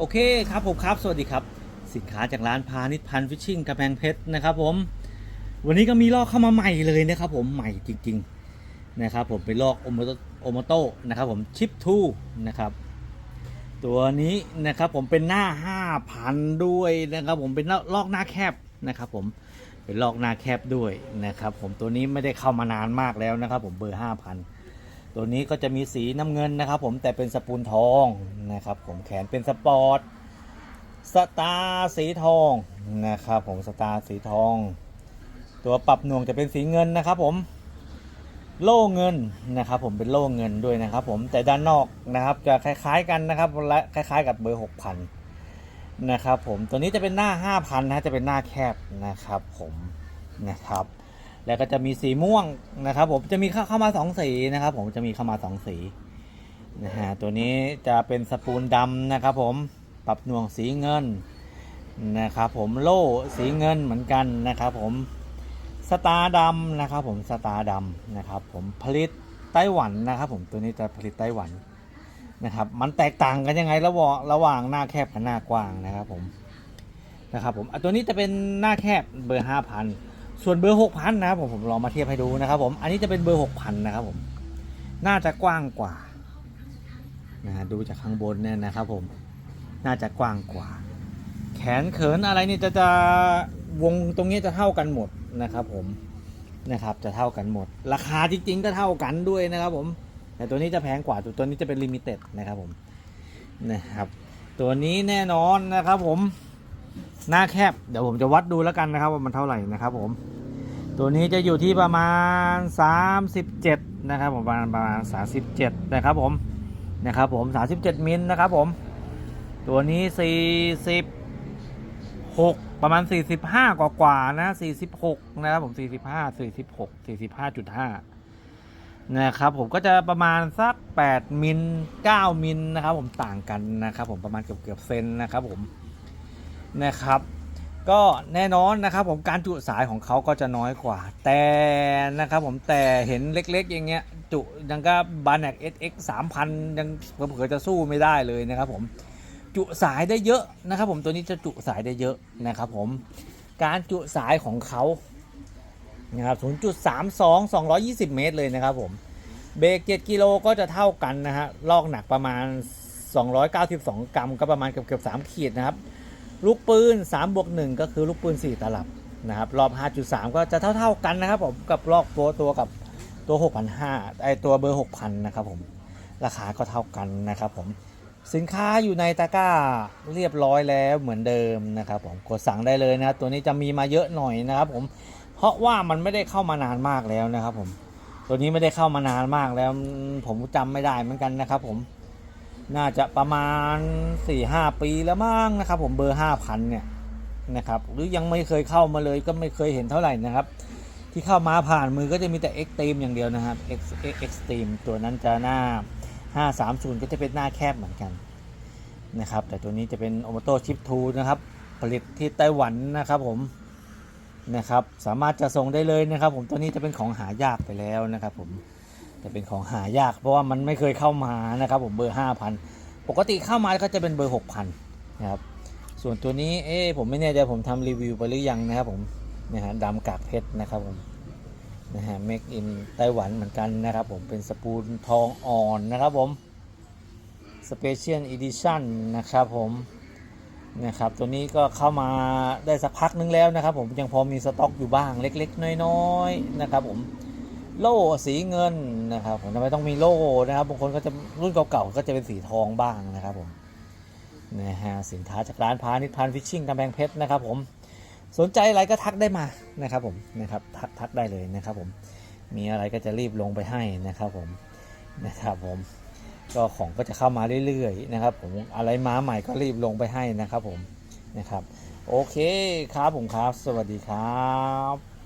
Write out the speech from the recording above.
โอเคครับผมครับ สวัสดีครับ สินค้าจากร้านพาณิชพันฟิชชิ่งกระแพงเพชรนะครับผม วันนี้ก็มีลอกเข้ามาใหม่เลยนะครับผมใหม่จริง ๆนะครับผมเป็นลอกโอมโตโอมโตนะครับผมชิปทูนะครับตัวนี้นะครับผมเป็นหน้า 5,000 ด้วยนะครับผมเป็นลอกหน้าแคบนะครับผมเป็นลอกหน้าแคบด้วยนะครับผมตัวนี้ไม่ได้เข้ามานานมากแล้วนะครับผมเบอร์ 5,000 ตัวนี้ก็จะมีสีน้ำเงินนะครับ ผมแต่เป็นสปูนทองนะครับ ผมแขนเป็นสปอร์ตสตาร์สีทองนะครับผมสตาร์สีทอง ตัวปรับหน่วงจะเป็นสีเงินนะครับ ผมโล่เงินนะครับผมเป็นโล่เงินด้วยนะครับ ผมแต่ด้านนอกนะครับจะคล้ายๆกันนะครับและคล้าย ๆ กับเบอร์6,000นะครับผมตัวนี้จะเป็นหน้า5,000นะจะเป็นหน้าแคบนะครับ ผมนะครับ แล้วก็จะมีสีม่วงนะครับ ผมจะมีเข้ามาสองสีนะครับ ผมจะมีเข้ามาสองสีนะฮะตัวนี้จะเป็นสปูนดำนะครับ ผมปรับหน่วงสีเงินนะครับผมโล่สีเงินเหมือนกันนะครับ ผมสตาร์ดำนะครับ ผมสตาร์ดำนะครับ ผมผลิตไต้หวันนะครับ ผมตัวนี้จะผลิตไต้หวันนะครับ มันแตกต่างกันยังไงระหว่างระหว่างหน้าแคบกับหน้ากว้างนะครับ ผมนะครับ ผมตัวนี้จะเป็นหน้าแคบเบอร์ห้าพัน ส่วนเบอร์หกพันนะครับผมผมลองมาเทียบให้ดูนะครับ ผมอันนี้จะเป็นเบอร์หกพันนะครับผมน่าจะกว้างกว่านะฮะดูจากข้างบนเนี่ยนะครับ ผมน่าจะกว้างกว่า แขนเขินอะไรนี่จะจะวงตรงนี้จะเท่ากันหมดนะครับ ผมนะครับจะเท่ากันหมด ราคาจริงๆก็เท่ากันด้วยนะครับ ผม แต่ตัวนี้จะแพงกว่าตัวตัวนี้จะเป็นลิมิเต็ดนะครับผมนะครับตัวนี้แน่นอนนะครับผม หน้าแคบ เดี๋ยวผมจะวัดดูแล้วกันนะครับ ว่ามันเท่าไหร่นะครับผม ตัวนี้จะอยู่ที่ประมาณ 37 นะครับผมประมาณประมาณ 37 นะครับผมนะครับผม37 มิลนะครับผม ตัวนี้ 46 ประมาณ 45 กว่ากว่านะ 46 นะครับผม 45 46 45.5 นะครับผมก็จะประมาณสัก 8 มิล 9 มิลนะครับผมต่างกันนะครับผมประมาณเกือบเกือบเซนนะครับผม นะครับ ก็แน่นอนนะครับผมการจุสายของเขาก็จะน้อยกว่า แต่นะครับผมแต่เห็นเล็กๆอย่างเงี้ยจุยังก็บาน็กเอสเอ็กสามพันยังเผื่อจะสู้ไม่ได้เลยนะครับผมจุสายได้เยอะนะครับ ผมตัวนี้จะจุสายได้เยอะนะครับผมการจุสายของเขานะครับ 0.32 220 เมตรเลยนะครับผม เบรก7กิโลก็จะเท่ากันนะฮะ ลอกหนักประมาณ 292 กรัมก็ประมาณเกือบๆ3ขีดนะครับ ลูกปืน3บวก1ก็คือลูกปืน 4 ตลับนะครับรอบ 5.3 ก็จะเท่าๆกันนะครับผมกับลอกตัวตัวกับตัว 6,500ไอตัวเบอร์ 6,000 นะครับผมราคาก็เท่ากันนะครับผมสินค้าอยู่ในตะกร้าเรียบร้อยแล้วเหมือนเดิมนะครับผมกดสั่งได้เลยนะตัวนี้จะมีมาเยอะหน่อยนะครับผมเพราะว่ามันไม่ได้เข้ามานานมากแล้วนะครับผมตัวนี้ไม่ได้เข้ามานานมากแล้วผมจำไม่ได้เหมือนกันนะครับผม น่าจะประมาณ 4-5 ปีแล้วมั้งนะครับ ผมเบอร์ 5,000 เนี่ยนะครับหรือยังไม่เคยเข้ามาเลยก็ไม่เคยเห็นเท่าไหร่นะครับ ที่เข้ามาผ่านมือก็จะมีแต่ Extreme อย่างเดียวนะครับ X X Extreme ตัวนั้นจะหน้า 530 ก็จะเป็นหน้าแคบเหมือนกันนะครับ แต่ตัวนี้จะเป็น o m o t o Chip 2นะครับ ผลิตที่ไต้หวันนะครับผมนะครับ สามารถจะส่งได้เลยนะครับ ผมตัวนี้จะเป็นของหายากไปแล้วนะครับผม จะเป็นของหายาก เพราะว่ามันไม่เคยเข้ามานะครับผมเบอร์ 5,000 ปกติเข้ามาก็จะเป็นเบอร์ 6,000 นะครับ ส่วนตัวนี้เอ๊ผมไม่แน่ใจผมทำรีวิวไปหรือยังนะครับผมนะฮะดำกากเพชรนะครับผมนะฮะ make in ไต้หวันเหมือนกันนะครับผมเป็นสปูนทองอ่อนนะครับผม Special Edition นะครับผมนะครับตัวนี้ก็เข้ามาได้สักพักนึงแล้วนะครับผมยังพอมีสต็อกอยู่บ้างเล็ก ๆ น้อยๆนะครับผม โล่สีเงินนะครับผมทำไมต้องมีโล่นะครับบางคนก็จะรุ่นเก่าๆก็จะเป็นสีทองบ้างนะครับผมนะฮะสินค้าจากร้านพาณิชย์พันฟิชชิ่งกำแพงเพชรนะครับผมสนใจอะไรก็ทักได้มานะครับผมนะครับทักทักได้เลยนะครับผมมีอะไรก็จะรีบลงไปให้นะครับผมนะครับผมก็ของก็จะเข้ามาเรื่อยๆนะครับผมอะไรมาใหม่ก็รีบลงไปให้นะครับผมนะครับ โอเคครับผมครับ สวัสดีครับ